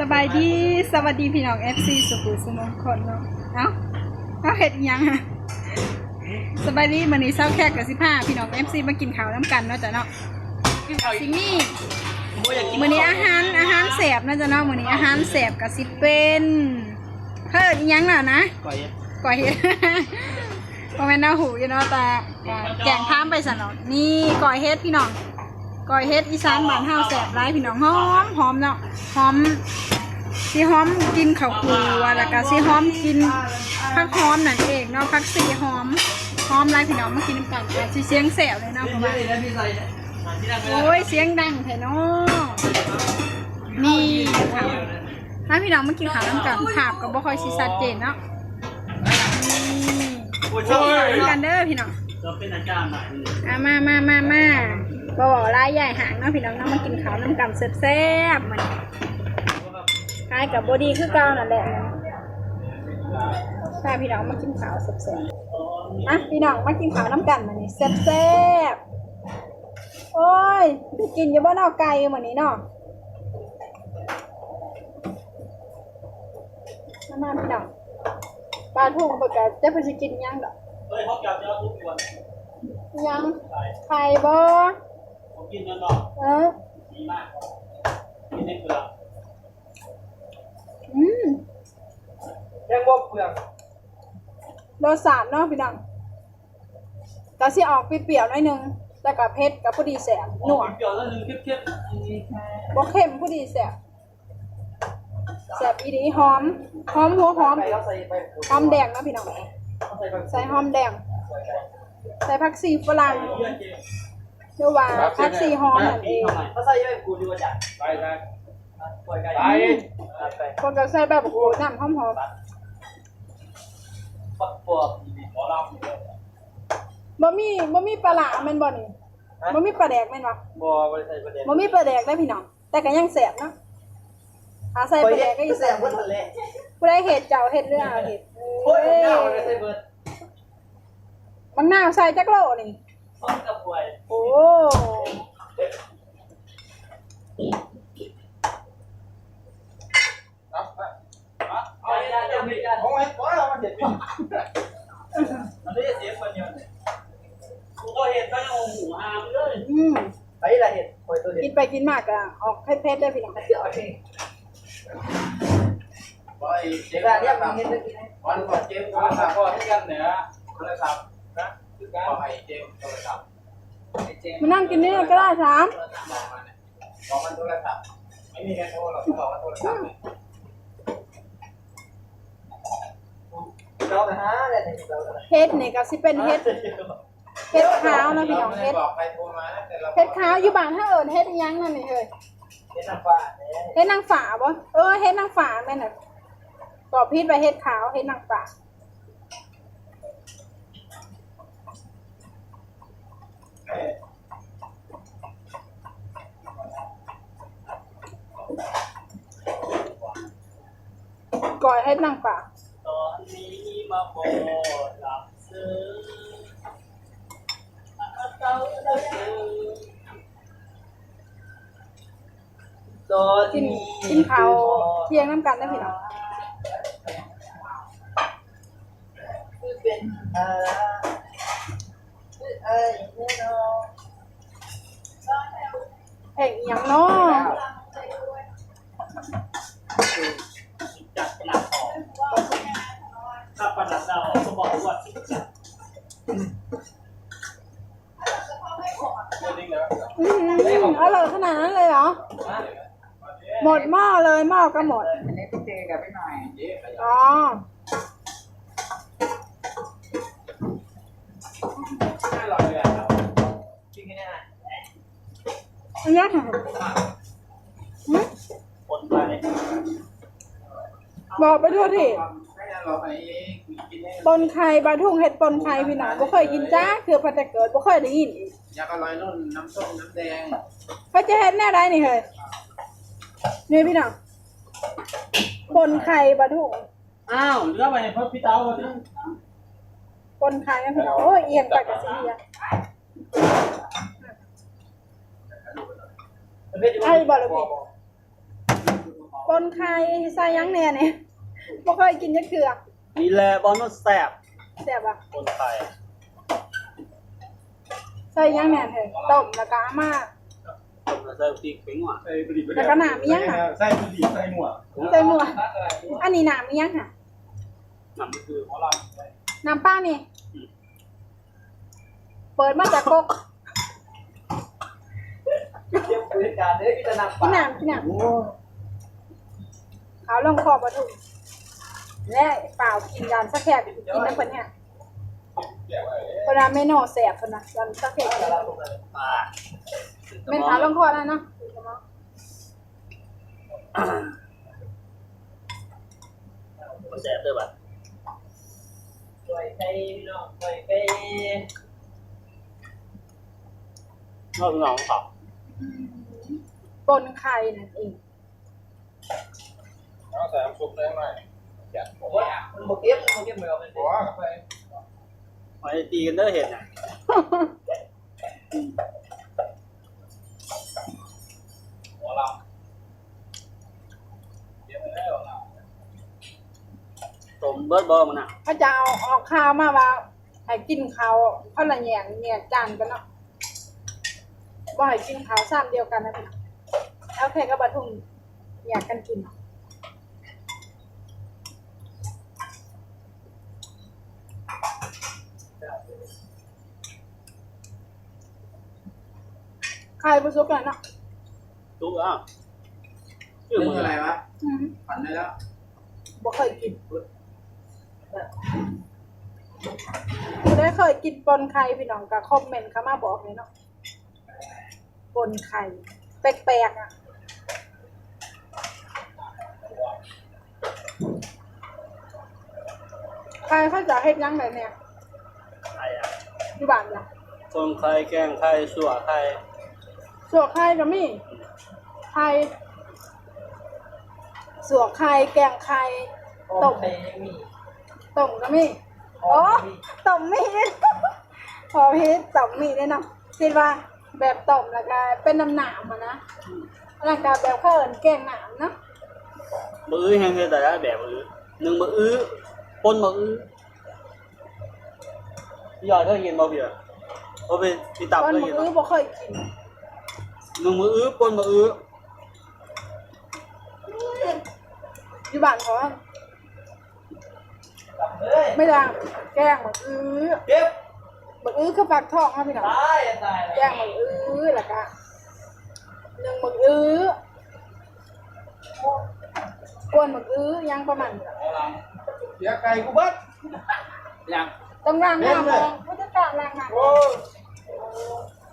สบายดีสวัสดีพี่น้อง FC สุขุมสมงคลเนาะเอ้าเอาเห็ดอิหยังอะสบายดีมื้อนี้เช้าแขกกับสิบห้าพี่น้อง FC มากินข้าวน้ำกันเนาะจ้ะเนาะสิมีมื้อนี้อาหารอาหารแสบนะจ้ะเนาะมื้อนี้อาหารแสบกับสิเป็นเพิ่นอิหยังน่ะนะก่อยก่อยเห็ดก็แม่นหน้าหูอยู่เนาะแต่แกงข้ามไปสนองนี่ก่อยเฮ็ดพี่น้อง ก่อยเฮ็ดอีสานบ้านเฮาแซ่บหลายพี่น้องหอมหอมเนาะหอมสิหอมกินข้าวคั่วแล้วก็สิหอมกินผักหอมนั่นเองเนาะผักสีหอมหอมหลายพี่น้องมากินน้ำกันอาจสิเสียงแสบเลยเนาะเพราะว่าแล้วพี่ใส่มาที่นั่งโอ้ยเสียงดังแท้เนาะนี่ค่ะถ้าพี่น้องมากินข้าวน้ำกันภาพก็บ่ค่อยสิชัดเจนเนาะนี่โอ้ยกินกันเด้อพี่น้องเราเป็นอาจารย์หน่อยอะมามามามา บบอกลายใหญ่หางเนาะพี่น้องเนาะมากินข้าวน้ำกันแซ่บๆมันคล้ายกับบอดีคือเก่านั่นแหละถ้าพี่น้องมากินข้าวแซ่บๆอะพี่น้องมากินข้าวน้ำกันมันนี่แซ่บๆโอ้ยด้กินอยู่บ้านอกไก่เหมือนนี้เนาะมามาพี่น้องปลาทุ่งปกติจะไปกินยังดอกเฮ้ยเขาจับยาทุกคนยังไข่บ่ กินนั่นเนาะเออดีมากกินได้เปลือกอืมยังบ่เปลือกรสชาติเนาะพี่น้องก็สิออกเปรี้ยวๆหน่อยหนึงแต่กับเผ็ดกับพอดีแสบหนัวเกี่ยวแล้วนึงเทียบบ่เค็มพอดีแสบแสบอีดีหอมหอมหัวหอมไปเราใส่ไปหอมแดงนะพี่น้อง ใส่ไปใส่หอมแดง ใส่ผักชีฝรั่ง เยอะจริง หรือว่าผักชีหอมนั่นเองเขาใส่ยังกูดีกว่าจ้ะไปไปปล่อยไก่ไปไปคนก็ใส่แบบโอ้โหน้ำหอมปักปอบหมอลำๆบ่มีบ่มีปลาร้าแม่นบ่นี่บ่มีปลาแดกแม่นบ่บ่ไปใส่ประเด็นบ่มีปลาแดกได้พี่น้องแต่ก็ยังแสบเนาะถ้าใส่ปลาแดกก็อีกแสบว่าทะเลผู้ใดเห็ดเจ้าเห็ดเรื่องเอาเห็ดโอ้ยเอ้ยเน่าเลยใส่เบิร์ดบางหน้าวใส่จักโลนี่ ซ้อนกับป่วย โอ้เอาอย่าอย่ามีกันโอ้ยว่าเรามันเด็ดมันไม่ได้เสียคนเดียวกูก็เห็นก็ยังหูหามเลยอืมไปละเห็ดคอยตัวเด็กิดนไปกินมากอะออกเผ็ดๆได้พี่น้องเดี๋ยวเองไปเจ๊แบบเนี้าเห็ดได้กินวันก่อนเจ๊โทรศัพท์ก็ให้กันเนี่ยโทรศัพท์ นะคือการให้เจ๊โทรศัพท์มานั่งกินนี่ก็ได้สามบอกมันโทรศัพท์ไม่มีการโทรหรอกเขาบอกว่าโทรศัพท์เราไปหาอะไรเนี่ยเราเฮ็ดนี่ก็สิเป็นเฮ็ดเฮ็ดขาวนะพี่น้องเฮ็ดบอกใครโทรมาแต่เราเฮ็ดขาวอยู่บ้านถ้าเอิญเฮ็ดอิหยังนั่นนี่เฮ้ยเฮ็ดน้ำฟ้าเนี่ยเฮ็ดนางฝาบ่เออเฮ็ดนางฝาแม่นน่ะตอบผิดไปเฮ็ดขาวเฮ็ดนางฝา ก่อยเฮ็ดนางฝาตอนนี้มาบอกหลับซื้อเต้าเต้าซื้อตอนกินนี้กินข้าวเที่ยงน้ำกันได้พี่น้องคือเป็นอะไร แน่นอนเอ็งอหย่างเนาะจัดหนักออกถ้าประดับดาวก็บอกว่าสิจัดเรื่องนี้แล้วอื้อหืออร่อยขนาดนั้นเลยเหรอ หมดหม้อเลยหม้อก็หมด อันนี้พี่เจกับพี่หน่อยอ๋อ อันนี้ค่ะหึคนไปบอกไปทั่วทีไม่งั้นเราไปกินได้ปนไข่บาทุ่งเห็ดปนไข่พี่น้องบ่เคยกินจ้าคือพันแต่เกิดบ่เคยได้ยินอีกยาอร่อยนุ่นน้ำส้มน้ำแดงเขาจะเห็ดแน่ไรนี่เฮ้ยนี่พี่น้องปนไข่บาทุ่งอ้าวเลือกไปเพราะพี่เต้าวันนี้ปนไข่นะพี่น้องโอ้ยเอียงไปกับสีเฮี ไอ้บอลลูนปนไข่ใส่หยังแหน่เนี่ยบ่เคยกินจักเทื่อนี่แหละบอลมันแสบแซ่บอะคนไทยใส่หยังแหน่เถอะต้มแล้วก็เอามาผมจะใส่พริกปิ้งว่ะใส่ปลีไปแล้วก็หนามอีหยังน่ะใส่ปลีใส่หมวกใส่หมวกอันนี้น้ำอีหยังค่ะนั่นก็คือน้ำป้านี่ เปิดมาจากกก เทียบบริการเด้พี่จะนำพี่น้ำพี่น้ำเขาลงคอปลาถูกและเปล่ากินยานสักแค่กินน้ำเพิ่นเนี่ยเวลาเมนูแสบเพิ่นนะยานสักแค่กินอ่าเม่นขาลงคอแล้วเนาะมันแสบด้วยป่ะปล่อยไปพี่น้องปล่อยไปนอกน้องเขา ปนไข่นั่นเองเอาใส่น้ำซุปได้ไหมแกะผมว่ามันโมเก็บมันโมเก็บมือเอาไปหัวเข้าไปไปตีกันเด้อเห็นน่ะหัวเราเดี๋ยวไปแล้วเราต้มเบิร์ดบอมันอะเขาจะเอาออกข้าวมาว่าให้กินข้าวเพราะละแยงเนี่ยจานกันเนาะว่าให้กินข้าวซ้ำเดียวกันนะพี่น้อง แล้วแค่ก็บะทุ่งอยากกันกินใครประสบกันเนาะทุกอะชื่อเรื่องมึงอะอะไรไรวะอืมฝันได้แล้วบ่เคยกินคุณได้เคยกินปนไข่พี่น้องก็คอมเมนต์เข้ามาบอกเลยเนาะปนไข่แปลกๆอะ ใค รเขาจะเฮ็ดหยังไงเนี่ยไข่อะอยู่บ้านล่ะคนไข่แกงไข่สัวไข่สัวไข่ก็มีไข่สัวไข่แกงไข่ต้มต้มก็มีโอ้ต้มมีพอพีต้มมีได้เนาะคิดว่าแบบต้มแล้วก็เป็นน้ำหนามอะนะแล้วก็แบบเขาเอิ้นแกงหนามเนาะมือแห้งเลยแต่ละแบบมือหนึ่งมืออื้อ ปนมืออื้อพี่ยอดเคยกินบ่พี่อะเพราะเป็นพี่ตับตอนเคยมื้กินอบ่บ่เคยกินหนึ่งมืออื้อปนมืออื้ออยู่บ้านเขาว่าไม่ได้แกงหมกอื้อเก็บหมกอื้อคือปากท้องครับพี่น้อง ตายตายแกงหมึกอื้อแล้วก็หนึ่งหมึกอื้อกวนหมึกอื้อยังประมาณนี้เสียไก่กูเบิ้ลยังต้องล้างน้ำลองผู้จัดการล้างน้ำโอ้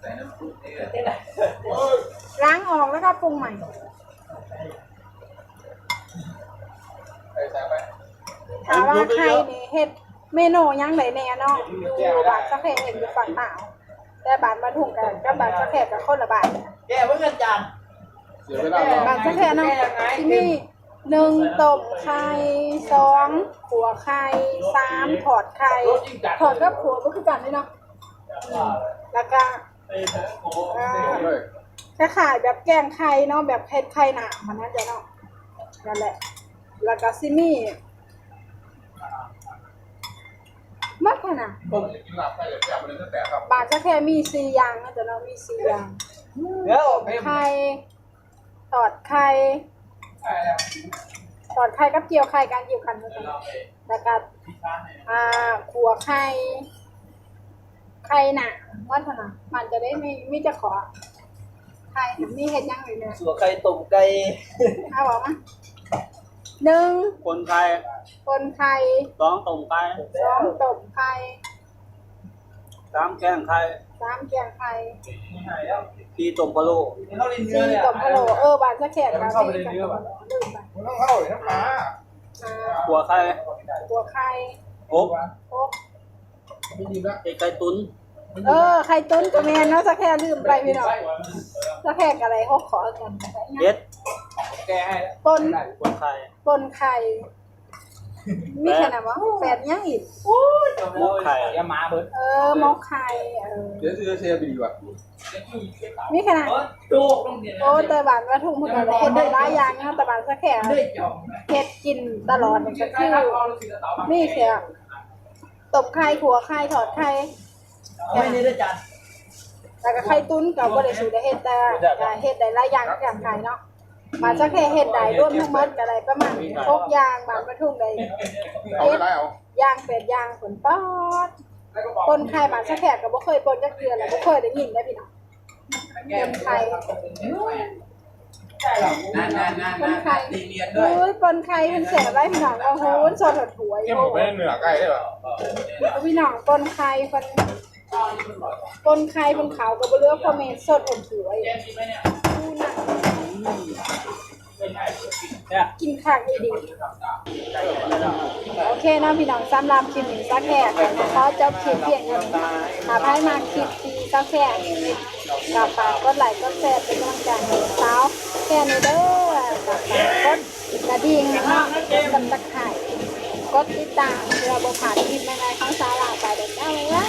ใส่น้ำซุปนี่เลยโอ้ยล้างออกแล้วก็ปรุงใหม่ใส่ใส่ไปถามว่าใครนี่เฮ็ดเมนูยังไหนแน่เนาะอยู่บาทสักแค่เห็นอยู่ฝั่งหนาวแต่บาทมาถุงกันกับบาทสักแค่กับคนละบาทแกเพิ่งเงินจานเสียเวลาเราบาทสักแค่เนาะที่นี่ หนึ่งต้มไข่สองขัวไข่สามถอดไข่ถอดกับขัวก็คือกันเลยเนาะอืมแล้วก็อ่าเลยคล้ายๆแบบแกงไข่เนาะแบบเผ็ดไข่หนามมันน่าจะเนาะนั่นแหละ แล้วก็ซิมี่มัดขนาดผมจะกินหลับไปเลยอยากไปเลยตั้งแต่ครับบาทจะแค่มีสี่อย่างนะแต่เรามีสี่อย่างเดี๋ยวไข่ตอดไข่ ตอดไข่กับเกี่ยวไข่การเกี่ยวกันเหมือนกันแล้วก็อ่าขัวไข่ไข่หนาวัฒนามันจะได้ไม่ไม่จะขอไข่มีเห็ดยังอยู่เนี่ยสัวไก่ต้มไก่เอาบอกมาหนึ่งคนไข่คนไข่สองต้มไข่สองต้มไข่สามแกงไข่ สามแกงไข่สี่ต้มพะโล้สี่ต้มพะโล้เออบาทจะแขกบาทสี่ต้มพะโล้ลืมไปมันต้องเข้าเลยน้ำปลาอ่าหัวไข่ตัวไข่โอ๊บโอ๊ะไม่ดีแล้วไก่ตุ๋นเออไข่ตุ้นกับแมนเนาะสักแค่ลืมไปพี่น้องสักแค่อะไรเขาขอกันเด็ดแกให้ปนคนไข่ปนไข่ค มีขนาดว่าแปดยังอีกหมกไข่อย่ามาเบิดเออมอกไข่เออเดี๋ยวซื้อเสียบีว่ะมีขนาดดูลงเดียวโอ้แต่บ้านว่าทุ่งเพิ่นก็เฮ็ดได้หลายอย่างนะแต่บ้านสักแค่ได้จองเฮ็ดกินตลอดนี่ก็คือมีแค่ตบไข่ขัวไข่ทอดไข่ไม่ได้จานแล้วก็ไข่ตุ้นก็บ่ได้สูตรได้เฮ็ดแต่ก็เฮ็ดได้หลายอย่างคือกันไข่เนาะ บ้านสักแค่เฮ็ดได้รวมทั้งหมดก็ได้ประมาณ6อย่างบ้านว่าทุ่งได้เอาไปได้เอาย่างเป็ดย่างผลป๊อดปนไข่บ้านสักแค่ก็บ่เคยปนจักเทื่อแล้วบ่เคยได้ยินได้พี่น้องปนไข่นั่นนั่นนั่นปนนั่ไข่นตีเรียนด้วยโอ้ยปนไข่มันแสบไว้พี่น้องโอ้โหสดหดหวยเอ็มโอ้ผมไม่ได้เหนือใกล้ได้ป่ะพี่น้องปนไข่ปนปนไข่ปนขาวกับเรือคอมเมนต์สดหดหวยดูหนังเนี่ย กินข้าวดีๆโอเคเนาะพี่น้องสำหรับคลิปนี้สักแค่นะเขาจะคลิปเพียงเท่านี้หากใครมาคลิปดีสักแค่กับฝากกดไลค์กดแชร์เป็นกำลังใจให้สาวแค่นี้เด้อกับฝากกดกระดิ่งเนาะกดตะไคร่กดติดตามเพื่อบ่ขาดคลิปใหม่ๆของสาวลาไปเด็กเอาไว้ละ